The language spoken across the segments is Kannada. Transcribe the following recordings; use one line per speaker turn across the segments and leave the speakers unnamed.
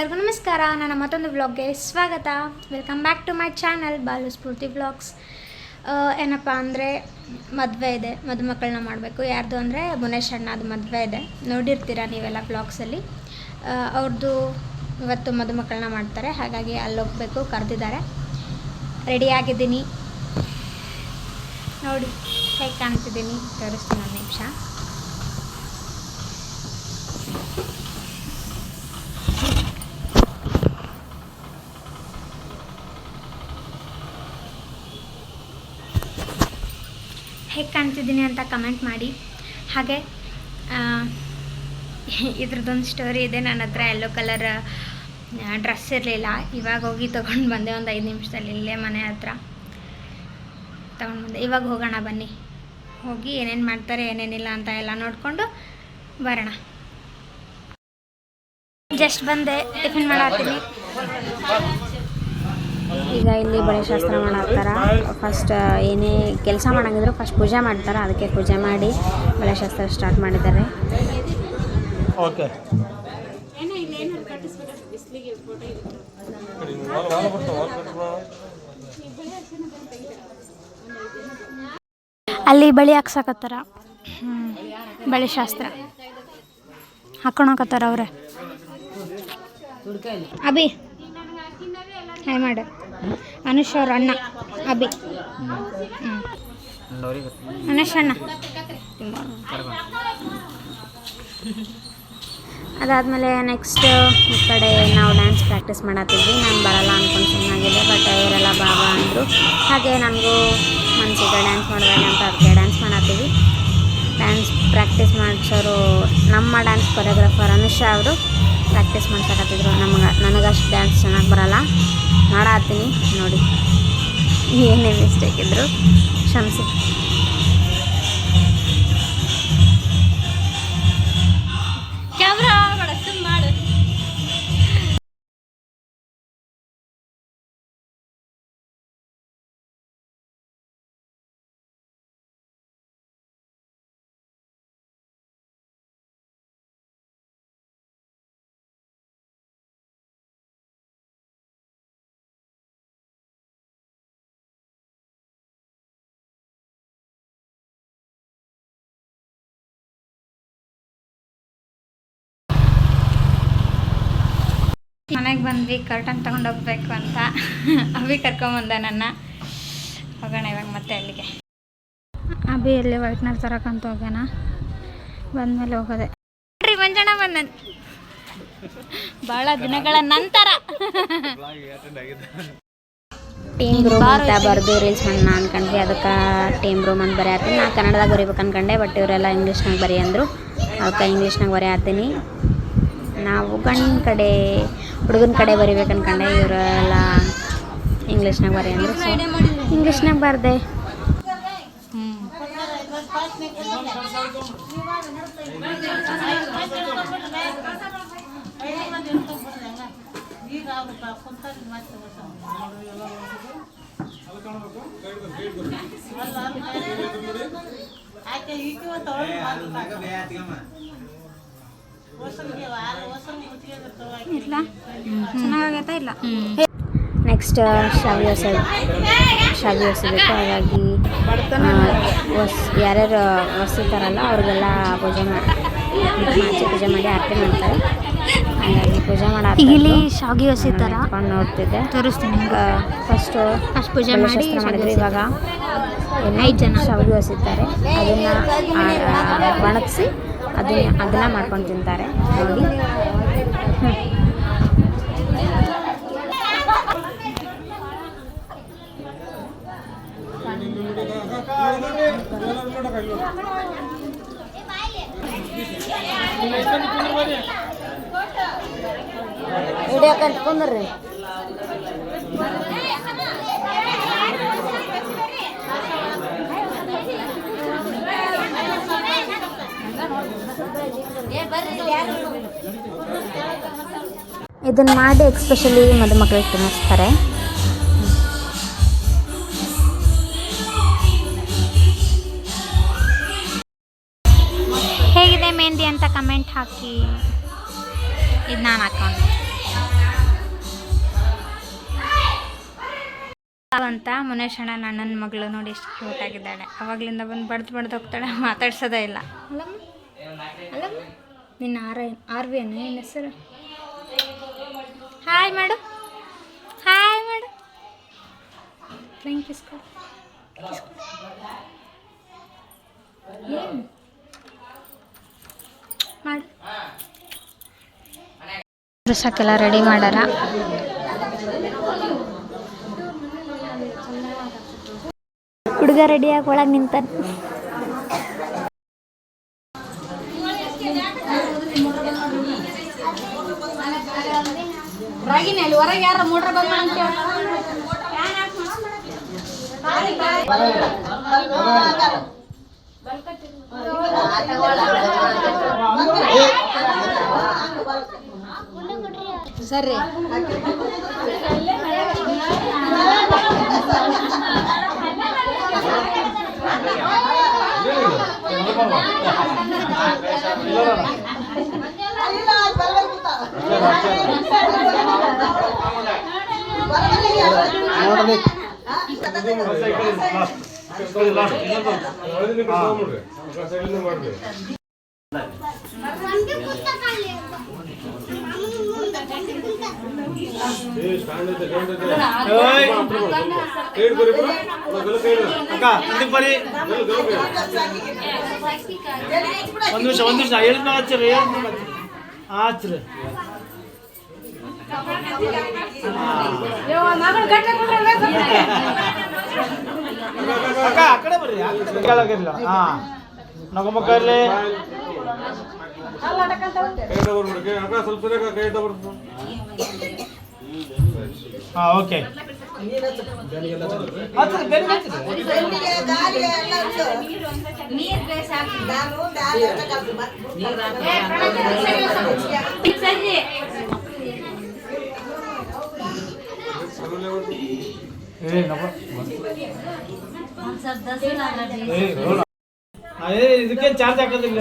ಎಲ್ಲರಿಗೂ ನಮಸ್ಕಾರ. ನನ್ನ ಮತ್ತೊಂದು ವ್ಲಾಗ್ಗೆ ಸ್ವಾಗತ. Welcome back to my channel Balu Spoorthi vlogs ಏನಪ್ಪ ಅಂದರೆ, ಮದುವೆ ಇದೆ. ಮದುಮಕ್ಕಳನ್ನ ಮಾಡಬೇಕು. ಯಾರ್ದು ಅಂದರೆ, ಮುನೇಶ್ ಅಣ್ಣದು ಮದುವೆ ಇದೆ. ನೋಡಿರ್ತೀರ ನೀವೆಲ್ಲ ವ್ಲಾಗ್ಸಲ್ಲಿ ಅವ್ರದ್ದು ಇವತ್ತು ಮದುಮಕ್ಕಳನ್ನ ಮಾಡ್ತಾರೆ. ಹಾಗಾಗಿ ಅಲ್ಲಿ ಹೋಗಬೇಕು ಕರೆದಿದ್ದಾರೆ ರೆಡಿಯಾಗಿದ್ದೀನಿ ನೋಡಿ, ಹೇಗೆ ಕಾಣ್ತಿದ್ದೀನಿ. ತೋರಿಸ್ತೀನಿ ಒಂದು ನಿಮಿಷ. ಹೇಗೆ ಕಾಣ್ತಿದ್ದೀನಿ ಅಂತ ಕಮೆಂಟ್ ಮಾಡಿ. ಹಾಗೆ ಇದ್ರದ್ದೊಂದು ಸ್ಟೋರಿ ಇದೆ. ನನ್ನ ಹತ್ರ ಯೆಲ್ಲೋ ಕಲರ್ ಡ್ರೆಸ್ ಇರಲಿಲ್ಲ. ಇವಾಗ ಹೋಗಿ ತೊಗೊಂಡು ಬಂದೆ ಒಂದು ಐದು ನಿಮಿಷದಲ್ಲಿ. ಇಲ್ಲೇ ಮನೆ ಹತ್ರ. ತೊಗೊಂಡು ಬಂದೆ. ಇವಾಗ ಹೋಗೋಣ ಬನ್ನಿ. ಹೋಗಿ ಏನೇನು ಮಾಡ್ತಾರೆ, ಏನೇನಿಲ್ಲ ಅಂತ ಎಲ್ಲ ನೋಡಿಕೊಂಡು ಬರೋಣ. ಜಸ್ಟ್ ಬಂದೆ. ಟಿಫಿನ್ ಮಾಡತ್ತೀನಿ. ಈಗ ಇಲ್ಲಿ ಬಳೆ ಶಾಸ್ತ್ರ ಮಾಡತ್ತಾರ ಫಸ್ಟ್ ಏನೇ ಕೆಲಸ ಮಾಡಂಗಿದ್ರು ಫಸ್ಟ್ ಪೂಜೆ ಮಾಡ್ತಾರೆ. ಅದಕ್ಕೆ ಪೂಜೆ ಮಾಡಿ ಬಳೆ ಶಾಸ್ತ್ರ ಸ್ಟಾರ್ಟ್ ಮಾಡಿದ್ದಾರೆ.
ಓಕೆ
ಅಲ್ಲಿ ಬಳಿ ಹಾಕ್ಸಕತ್ತಾರ. ಬಳೆ ಶಾಸ್ತ್ರ ಹಾಕೊಳಕತ್ತಾರ ಅವ್ರೆ. ಅಬಿ ಹಾಯ್ ಮಾಡು. ಅನುಷ್ ಅವ್ರ ಅಣ್ಣ ಅಭಿ. ಅನುಷ್ ಅಣ್ಣ. ಅದಾದಮೇಲೆ ನೆಕ್ಸ್ಟ್ ಈ ಕಡೆ ನಾವು ಡ್ಯಾನ್ಸ್ ಪ್ರಾಕ್ಟೀಸ್ ಮಾಡತ್ತಿದ್ವಿ ನಾನು ಬರಲ್ಲ ಅಂದ್ಕೊಂಡು ಚೆನ್ನಾಗಿದೆ ಬಟ್ ಇವರೆಲ್ಲ ಬಾಬಾ ಅಂದರು. ಹಾಗೆ ನನಗೂ ಮನಸ್ಸಿಗೆ ಡ್ಯಾನ್ಸ್ ಮಾಡಬೇಕು ಅಂತ ಅದಕ್ಕೆ ಡ್ಯಾನ್ಸ್ ಮಾಡತ್ತೀವಿ ಡ್ಯಾನ್ಸ್ ಪ್ರಾಕ್ಟೀಸ್ ಮಾಡಿಸೋರು ನಮ್ಮ ಡ್ಯಾನ್ಸ್ ಕೊರಿಯೋಗ್ರಾಫರ್ ಅನುಷಾ ಅವರು ಪ್ರಾಕ್ಟೀಸ್ ಮಾಡ್ಸಕತ್ತಿದ್ರು. ನಮಗೆ ನನಗಷ್ಟು ಡ್ಯಾನ್ಸ್ ಚೆನ್ನಾಗಿ ಬರಲ್ಲ. ಮಾಡತ್ತೀನಿ ನೋಡಿ. ಏನೇ ಮಿಸ್ಟೇಕ್ ಇದ್ದರು ಕ್ಷಮಿಸಿ. ಮನೆಗೆ ಬಂದ್ವಿ ಕರ್ಟನ್ ತಗೊಂಡು ಹೋಗ್ಬೇಕು ಅಂತ. ಅಭಿ ಕರ್ಕೊಂಬಂದ ನನ್ನ. ಹೋಗೋಣ ಇವಾಗ ಮತ್ತೆ ಅಲ್ಲಿಗೆ. ಅಭಿ ಅಲ್ಲಿ ವೈಟ್ನರ್ ತರಕಂತ ಹೋಗೋಣ ಬಂದ್ಮೇಲೆ ಹೋಗೋದೆ. ನೋಡ್ರಿ ಮಂಜಣ್ಣ ಬಂದ. ಭಾಳ ದಿನಗಳ ನಂತರ. ಟೀಮ್ ರೂಮ್ ಅಂತ ಬರೆದು ರೀಲ್ಸ್ ಮಾಡೋಣ ಅನ್ಕೊಂಡ್ವಿ. ಅದಕ್ಕೆ ಟೀಮ್ ರೂಮ್ ಅಂತ ಬರೆಯತ್ತೀನಿ ನಾ ಕನ್ನಡದಾಗ ಬರೀಬೇಕು ಅನ್ಕಂಡೆ ಬಟ್ ಇವರೆಲ್ಲ ಇಂಗ್ಲೀಷ್ನಾಗ ಬರೀ ಅಂದರು. ಅದಕ್ಕೆ ಇಂಗ್ಲೀಷ್ನಾಗ ಬರೆಯತ್ತೀನಿ ನಾವು ಗಂಡ ಕಡೆ ಹುಡುಗನ ಕಡೆ ಬರಿಬೇಕು ಅನ್ಕೊಂಡೆ ಇವರೆಲ್ಲ ಇಂಗ್ಲೀಷ್ನಾಗ ಬರೀ ಅಂದರು ಇಂಗ್ಲೀಷ್ನಾಗ ಬರ್ದೆ. ಇಲ್ಲ. ಚೆನ್ನಾಗೈತಾ ಇಲ್ಲ? ನೆಕ್ಸ್ಟ್ ಶಾವಿ ಹೊಸ. ಶಾವಿ ಹೊಸಬೇಕು ಹಾಗಾಗಿ ಹೊಸ ಯಾರ್ಯಾರು ಹೊಸಿತಾರಲ್ಲ ಅವ್ರಿಗೆಲ್ಲ ಪೂಜೆ ಮಾಡಿ ಪೂಜೆ ಮಾಡಿ ಆರತಿ ಮಾಡ್ತಾರೆ. ಹಾಗಾಗಿ ಪೂಜೆ ಮಾಡಿ
ಇಲ್ಲಿ ಶಾವಿಗೆ ಹೊಸಿತಾರ
ನೋಡ್ತಿದ್ದೆ.
ತೋರಿಸ್ತೀನಿ
ಫಸ್ಟು
ಫಸ್ಟ್ ಪೂಜೆ ಮಾಡಿ
ಮಾಡಿದ್ರು. ಇವಾಗ
ಐದು ಜನ.
ಶಾವಿಗೆ ಹೊಸಿತಾರೆ ಅದನ್ನು ಒಣಗಿಸಿ ಅದನ್ನ ಅದನ್ನ ಮಾಡ್ಕೊಂಡು ತಿಂತಾರೆ. ನೋಡಿ ವಿಡಿಯೋ ಕಟ್ಕೊಂಡ್ರಿ ಇದನ್ನು ಮಾಡಿ ಎಕ್ಸ್ಪೆಷಲಿ ಮದುಮಕ್ಕಳಿಗೆ ತಿನ್ನಿಸ್ತಾರೆ. ಹೇಗಿದೆ ಮೆಹಂದಿ ಅಂತ ಕಮೆಂಟ್ ಹಾಕಿ. ಇದು ನಾನು ಹಾಕೊಂಡು.
ಅಂತ ಮುನೇಶಣ್ಣ ನನ್ನನ್ನ ಮಗಳು ನೋಡಿ ಎಷ್ಟು ಕ್ಯೂಟ್ ಆಗಿದ್ದಾಳೆ. ಅವಾಗ್ಲಿಂದ ಬಂದು ಬಡ್ದು ಬಡ್ದು ಹೋಗ್ತಾಳೆ, ಮಾತಾಡ್ಸೋದೇ ಇಲ್ಲ. ಅಲ್ಲ ನಿನ್ನ ಆರ್ ಆರ್ ವಿ ಏನು ನಿನ್ನ ಹೆಸರು? ಹಾಯ್ ಮಾಡು. ಹಾಯ್ ಮಾಡು. ಫ್ಲೈಂಗ್ ಕಿಸ್ಕೊ ಏನು? ಮಾಡು. ರುಸಕ್ಕೆಲ್ಲ ರೆಡಿ ಮಾಡಾರ? ಹುಡುಗ ರೆಡಿಯಾಗಿ ಒಳಗೆ ನಿಂತಾನ. ರಾಗಿನೇ ಅಲ್ಲಿ ಹೊರಗೆ ಯಾರ ಮೋಟ್ರ್ ಬಂದ ಅಂತ ಸರಿ.
ಮಾಡ್ಬೇಕು ಅಕ್ಕ ಇದಕ್ಕೆ ಬರ್ರಿ ಒಂದು ನಿಮಿಷ ಒಂದು ನಿಮಿಷ ಹೇಳಿದ್ಮೇಲೆ ಹಚ್ಚಿರಿ ಹೇಳಿದ್ಮೇಲೆ ಹಚ್ಚಿರಿ ಅಕ್ಕ ಆ ಕಡೆ ಬರ್ರಿ ಆ ಕಡೆ ಕೆಳಗಿರ್ಲ ಹಾ ನಗಮಕ್ಕಲ್ಲಿ ಹಾ ಓಕೆ ಹಚ್ಚಿರಿ ಬೇರೆ ಹಚ್ಚಿರಿ ಏ ನಪ್ಪ ಏ ರೋಲ. ಇದಕ್ಕೆ ಚಾರ್ಜ್ ಹಾಕೋದಿಲ್ಲ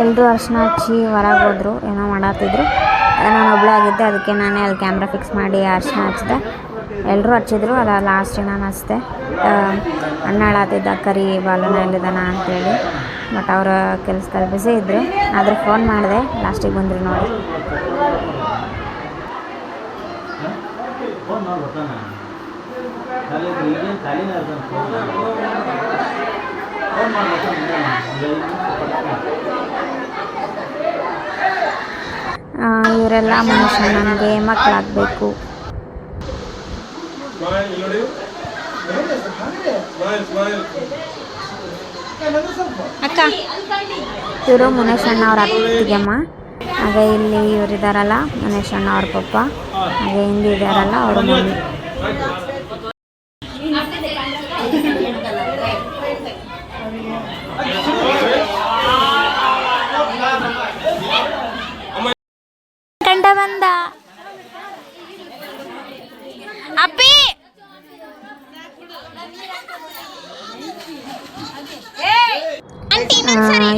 ಎಲ್ಲರೂ ಅರ್ಶಿನ ಹಚ್ಚಿ ಹೊರಗೆ ಹೋದ್ರು, ಏನೋ ಮಾಡತ್ತಿದ್ರು ನಾನು ಒಬ್ಬಳೇ ಆಗಿದ್ದೆ, ಅದಕ್ಕೆ ನಾನೇ ಅಲ್ಲಿ ಕ್ಯಾಮ್ರಾ ಫಿಕ್ಸ್ ಮಾಡಿ ಅರ್ಶನ ಹಚ್ಚಿದೆ ಎಲ್ಲರೂ ಹಚ್ಚಿದ್ರು, ಅದ ಲಾಸ್ಟ್ ನಾನು ಹಚ್ಚಿದೆ ಅಣ್ಣ ಹೇಳತ್ತಿದ್ದ ಕರಿ ಬಾಲನ ಎಲ್ಲಿದ್ದಾನ ಅಂತೇಳಿ. ಬಟ್ ಅವರ ಕೆಲಸದಲ್ಲಿ ಬಿಸಿ ಇದ್ದರು ಆದ್ರೆ ಫೋನ್ ಮಾಡಿದೆ ಲಾಸ್ಟಿಗೆ ಬಂದರು ನೋಡಿ. ಇವರೆಲ್ಲ ಮನುಷ್ಯ, ನನಗೆ ಮಕ್ಕಳಾಗಬೇಕು.
ಅಕ್ಕ,
ಇವರು ಮುನೇಶ್ ಅಣ್ಣ ಅವ್ರ ಅತ್ತಿಗೆಮ್ಮ ಹಾಗೆ ಇಲ್ಲಿ ಇವರಿದ್ದಾರಲ್ಲ ಮುನೇಶ್ ಅಣ್ಣ ಅವ್ರ ಪಪ್ಪ. ಹಾಗೆ ಹಿಂದಿ ಇದ್ದಾರಲ್ಲ ಅವ್ರ ಮಮ್ಮಿ
ಕಂಡ ಬಂದ ಅಪ್ಪಿ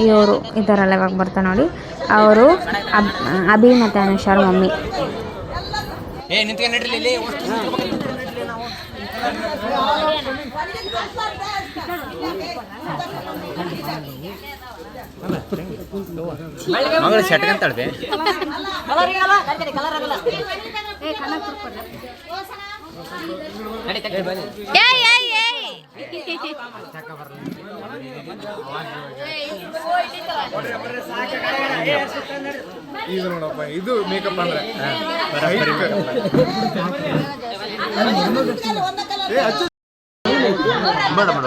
ಇವರು ಇದ್ದಾರಲ್ಲ ಇವಾಗ ಬರ್ತಾ ನೋಡಿ. ಅವರು ಅಬ್ ಅಭಿ ಮತ್ತು ಅನುಷಾರ್ ಮಮ್ಮಿ.
ಮಗಳು ಸೆಟ್ಕಂತಾಳ್ಬೆ
ಏಯ್ ಏಯ್ ಏಯ್.
ಇದು ನೋಡಪ್ಪ ಇದು ಮೇಕಪ್ ಅಂದ್ರೆ
ಬೇಡ ಬೇಡ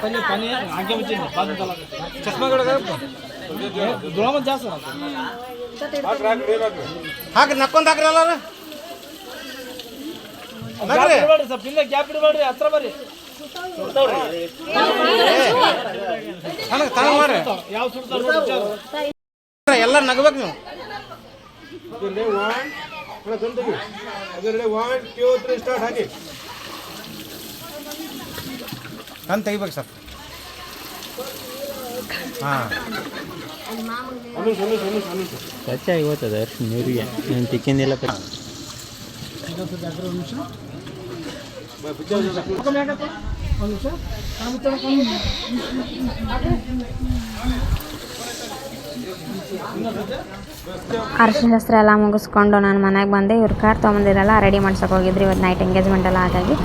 పని పని ఆగే వచ్చింది బాధ చస్మా కూడా ದುರಾಮ ಜಾಸ್ತಿ
ಹಾಕ್ರಿ ನಕ್ಕೊಂಡ್ ಹಾಕ್ರಿ ಎಲ್ಲಾರು
ಇಡಬೇಡ್ರಿ ಸ್ವಲ್ಪ ಹಿಂದೆ ಗ್ಯಾಪ್ ಇಡಬೇಡ್ರಿ ಹತ್ರ ಬರ್ರಿ. ಯಾವ
ಎಲ್ಲ ನಗಬೇಕು ನೀವು. ನಾನು ತೆಗಿಬೇಕು ಸರ್. ಹಾಂ.
ಖರ್ಚು ಆಗೋತದ ನೀರಿಗೆ. ನಾನು ತಿಕ್ಕಿಂದಿಲ್ಲ
ಅರ್ಶಿನ ಶಾಸ್ತ್ರ ಎಲ್ಲ ಮುಗಿಸ್ಕೊಂಡು ನಾನು ಮನೆಗೆ ಬಂದೆ. ಇವ್ರು ಕಾರ್ ತೊಗೊಂಬಂದಿರಲ್ಲ ರೆಡಿ ಮಾಡ್ಸಕ್ಕೆ ಹೋಗಿದ್ರು. ಇವತ್ತು ನೈಟ್ ಎಂಗೇಜ್ಮೆಂಟ್ ಎಲ್ಲ ಹಾಗಾಗಿ.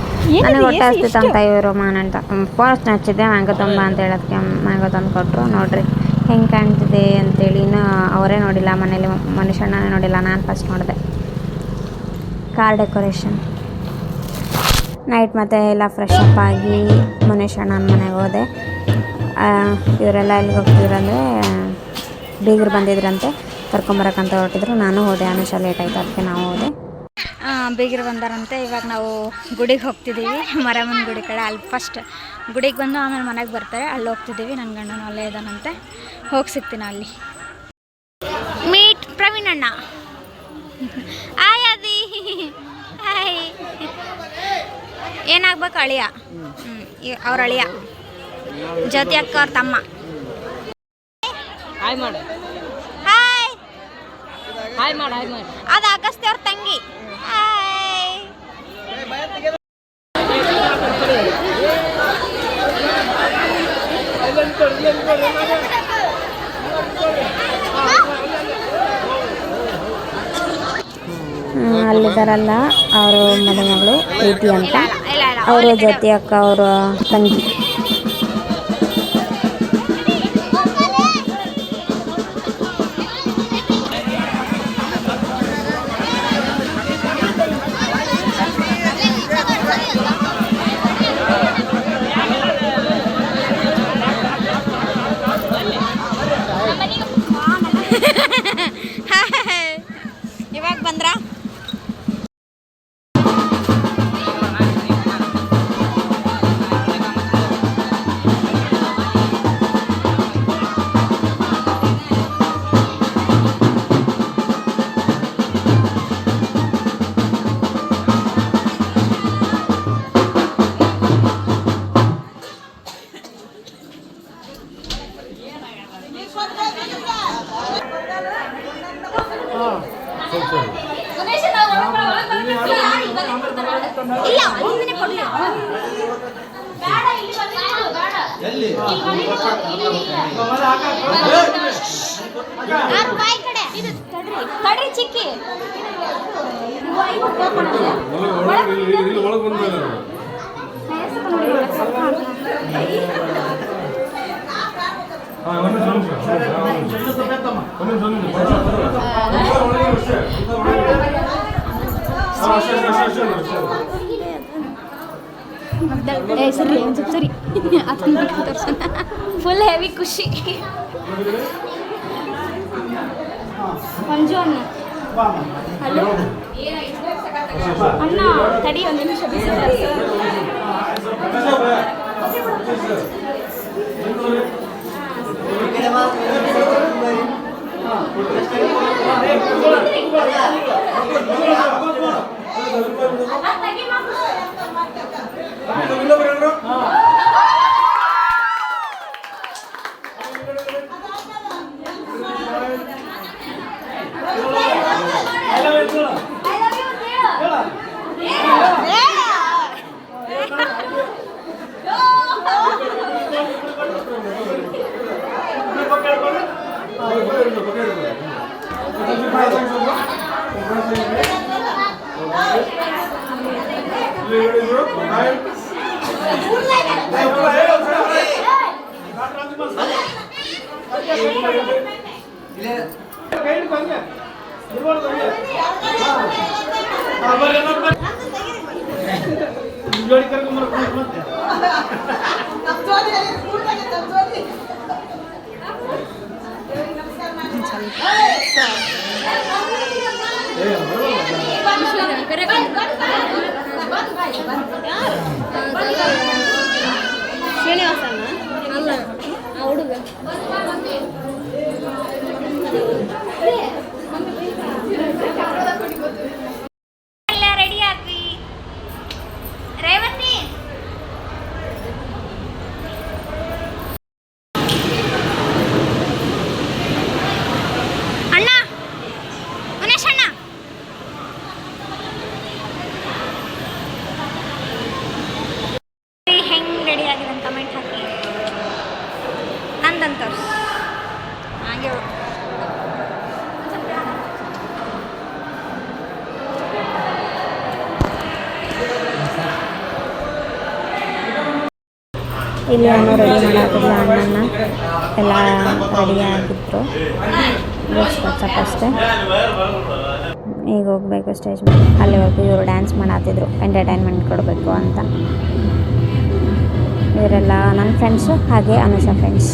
ನನಗೆ ಹೊಟ್ಟೆ ಹಸ್ತಿತ್ತು ಅಂತ ಇವರು ಮಾನಂತ ಫಸ್ಟ್ ನಚ್ಚಿದ್ದೆ ಹಚ್ಚಿದ್ದೆ. ಮ್ಯಾಂಗೋ ತುಂಬ ಅಂತ ಹೇಳೋದಕ್ಕೆ ಮ್ಯಾಂಗೋ ತಂದು ಕೊಟ್ಟರು ನೋಡ್ರಿ ಹೆಂಗೆ ಕಾಣ್ತಿದೆ ಅಂತೇಳಿ ಇನ್ನೂ ಅವರೇ ನೋಡಿಲ್ಲ. ಮನೇಲಿ ಮನುಷ್ಯನೇ ನೋಡಿಲ್ಲ. ನಾನು ಫಸ್ಟ್ ನೋಡಿದೆ. ಕಾರ್ ಡೆಕೋರೇಷನ್ ನೈಟ್ ಮತ್ತೆ ಎಲ್ಲ ಫ್ರೆಶ್ ಅಪ್ ಆಗಿ ಮನುಷ್ಯಣ್ಣನ ಮನೆಗೆ ಹೋದೆ. ಆ, ಇವರೆಲ್ಲ ಎಲ್ಲಿಗೆ ಹೋಗ್ತಿದ್ರಂದರೆ ಬೀಗರು ಬಂದಿದ್ರಂತೆ ಕರ್ಕೊಂಬರಕ್ಕಂತ ಹೊರಟಿದ್ರು. ನಾನು ಹೋದೆ ಅನುಷ ಲೇಟ್ ಆಯಿತು ಅದಕ್ಕೆ ನಾವು ಹೋದೆ.
ಬೀಗರು ಬಂದಾರಂತೆ. ಇವಾಗ ನಾವು ಗುಡಿಗೆ ಹೋಗ್ತಿದ್ದೀವಿ ಮರಮ್ಮನ ಗುಡಿ ಕಡೆ. ಅಲ್ಲಿ ಫಸ್ಟ್ ಗುಡಿಗೆ ಬಂದು ಆಮೇಲೆ ಮನೆಗೆ ಬರ್ತಾರೆ. ಅಲ್ಲಿ ಹೋಗ್ತಿದ್ದೀವಿ ನನ್ನ ಗಂಡನ ಅಲ್ಲೇ ಇದ್ದಾನಂತೆ. ಹೋಗಿ ಸಿಗ್ತೀನಿ ಅಲ್ಲಿ. ಮೀಟ್ ಪ್ರವೀಣ್ ಅಣ್ಣ ಆಯ್ ಅದಿ ಹಾಯ್ ಏನಾಗ್ಬೇಕು ಅಳಿಯ? ಹ್ಞೂ ಅವ್ರ ಅಳಿಯ. ಜ್ಯೋತಿ ಅಕ್ಕ ಅವ್ರ ತಮ್ಮ.
ಹಾಯ್
ಅದು ಅವ್ರ ತಂಗಿ. ಹಾಯ್
ಅಲ್ಲಿದ್ದಾರಲ್ಲ ಅವರು ಮದುಮಗಳು ಪ್ರೀತಿ ಅಂತ. ಅವರು ಜೊತೆ ಅಕ್ಕ ಅವರ ತಂಗಿ.
ಏ ಸರಿ ಸ್ವಲ್ಪ ಸರಿ ಅದನ್ನ ತೋರ್ಸೋಣ ಫುಲ್ ಹೆವಿ ಖುಷಿ ಮಂಜು ಅಣ್ಣ ಹಲೋ ಅಣ್ಣ ತಡಿ ಒಂದು ನಿಮಿಷ ಬಿಸಿ
ಹಾಂ ಹಾ, ಬರ್ರಿ, ಎಲ್ಲರೂ ಬರ್ರಿ. ಜೋಡಿ ಕರ್ಕೊಂಬರ್ಬೇಕು ಮತ್ತೆ
ಎಲ್ಲ ರೆಡಿ ಆಗ್ವಿ ರೇವತಿ ಅಣ್ಣ ಮನೇಶ್ ಅಣ್ಣ ಹೆಂಗ್ ರೆಡಿ ಆಗಿದೆ ಅಂತ ಕಮೆಂಟ್ ಹಾಕಿ ನಂದಂತ ಹಾಗೆ
ಇಲ್ಲಿ ಅವನು ರೆಡಿ ಮಾಡಿದ್ರು ಅಣ್ಣನ ಎಲ್ಲ ರೆಡಿ ಆಗಿದ್ರು ಅಷ್ಟೇ. ಈಗ ಹೋಗ್ಬೇಕು ಸ್ಟೇಜ್ ಮೇಲೆ ಅಲ್ಲಿವರೆಗೂ ಇವರು ಡ್ಯಾನ್ಸ್ ಮಾಡತ್ತಿದ್ರು ಎಂಟರ್ಟೈನ್ಮೆಂಟ್ ಕೊಡಬೇಕು ಅಂತ. ಇವರೆಲ್ಲ ನನ್ನ ಫ್ರೆಂಡ್ಸು ಹಾಗೆ ಅನುಷಾ ಫ್ರೆಂಡ್ಸ್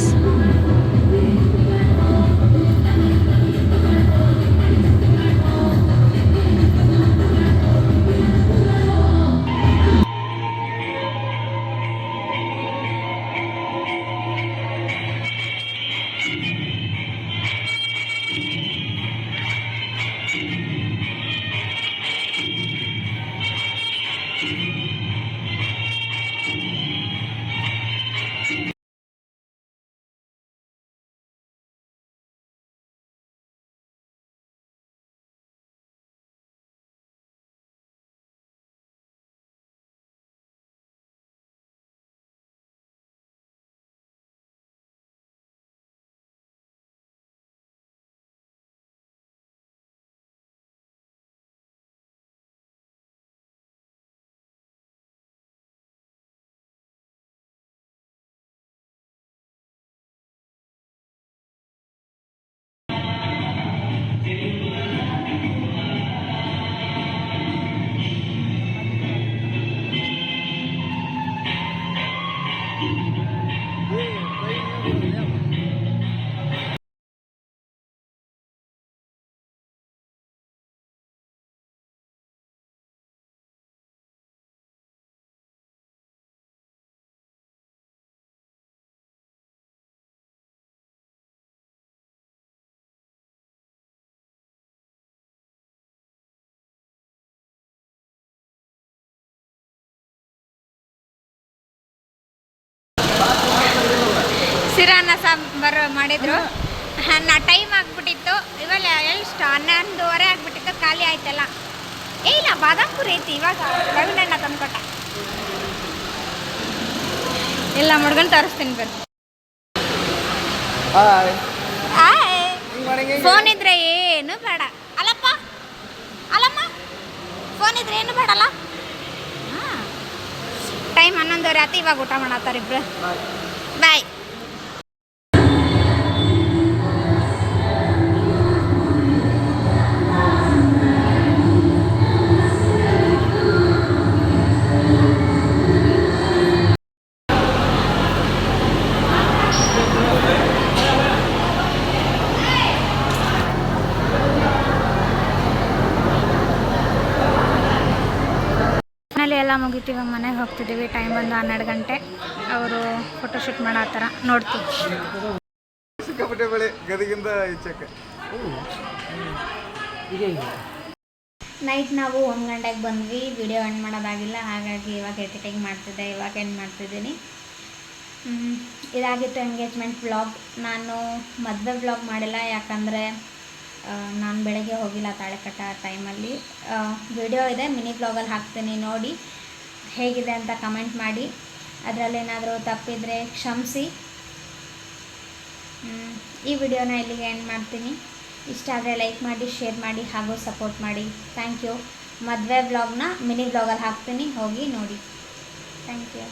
ಸಿರಾನ ಸಾಂಬಾರು ಮಾಡಿದ್ರು. ನಾ ಟೈಮ್ ಆಗ್ಬಿಟ್ಟಿತ್ತು. ಇವಾಗ ಎಷ್ಟು? ಹನ್ನೊಂದುವರೆ ಆಗ್ಬಿಟ್ಟಿತ್ತು. ಖಾಲಿ ಆಯ್ತಲ್ಲ. ಏ ಇಲ್ಲ ಬಾದಾಮ್ ಪುರಿ ಐತಿ ಇವಾಗ. ರವಿನಣ್ಣ ತಂದ್ಕೊಟ್ಟ. ಇಲ್ಲ ಮುಡ್ಕೊಂಡು ತೋರಿಸ್ತೀನಿ ಬನ್ನಿ. ಫೋನ್ ಇದ್ರೆ ಏನು ಬೇಡ. ಅಲ್ಲಪ್ಪ. ಅಲ್ಲಮ್ಮ. ಫೋನ್ ಇದ್ರೆ ಏನು ಬೇಡಲ್ಲ. ಟೈಮ್ ಹನ್ನೊಂದುವರೆ ಆಯ್ತು. ಇವಾಗ ಊಟ ಮಾಡತ್ತಾರ ಮುಗಿತು ಇವಾಗ ಮನೆಗೆ ಹೋಗ್ತಿದ್ದೀವಿ. ಟೈಮ್ ಬಂದು ಹನ್ನೆರಡು ಗಂಟೆ. ಅವರು ಫೋಟೋಶೂಟ್ ನೋಡ್ತೀವಿ.
ಸಿಕ್ಕಾಪಟ್ಟೆ ಬೆಳೆ ಗದಗಿಂದ ಈಚೆಗೆ.
ನೈಟ್ ನಾವು ಒಂದು ಗಂಟೆಗೆ ಬಂದ್ವಿ. ವಿಡಿಯೋ ಎಂಡ್ ಮಾಡೋದಾಗಿಲ್ಲ. ಹಾಗಾಗಿ ಇವಾಗ ಎಡಿಟಿಂಗ್ ಮಾಡ್ತಿದ್ದೆ. ಇವಾಗ ಎಂಡ್ ಮಾಡ್ತಿದ್ದೀನಿ. ಇದಾಗಿತ್ತು ಎಂಗೇಜ್ಮೆಂಟ್ ವ್ಲಾಗ್ ನಾನು ಮದುವೆ ಬ್ಲಾಗ್ ಮಾಡಿಲ್ಲ. ಯಾಕಂದರೆ ನಾನು ಬೆಳಗ್ಗೆ ಹೋಗಿಲ್ಲ ತಾಳೆಕಟ್ಟ ಟೈಮಲ್ಲಿ ವಿಡಿಯೋ ಇದೆ. ಮಿನಿ ಬ್ಲಾಗಲ್ಲಿ ಹಾಕ್ತೀನಿ ನೋಡಿ. ಹೇಗಿದೆ ಅಂತ ಕಮೆಂಟ್ ಮಾಡಿ. ಅದರಲ್ಲೇನಾದರೂ ತಪ್ಪಿದರೆ ಕ್ಷಮಿಸಿ.
ಈ ವಿಡಿಯೋನ ಇಲ್ಲಿಗೆ ಎಂಡ್ ಮಾಡ್ತೀನಿ. ಇಷ್ಟ ಆದರೆ ಲೈಕ್ ಮಾಡಿ ಶೇರ್ ಮಾಡಿ ಹಾಗೂ ಸಪೋರ್ಟ್ ಮಾಡಿ. ಥ್ಯಾಂಕ್ ಯು ಮದುವೆ ವ್ಲಾಗ್ನ ಮಿನಿ ವ್ಲಾಗಲ್ಲಿ ಹಾಕ್ತೀನಿ. ಹೋಗಿ ನೋಡಿ. Thank you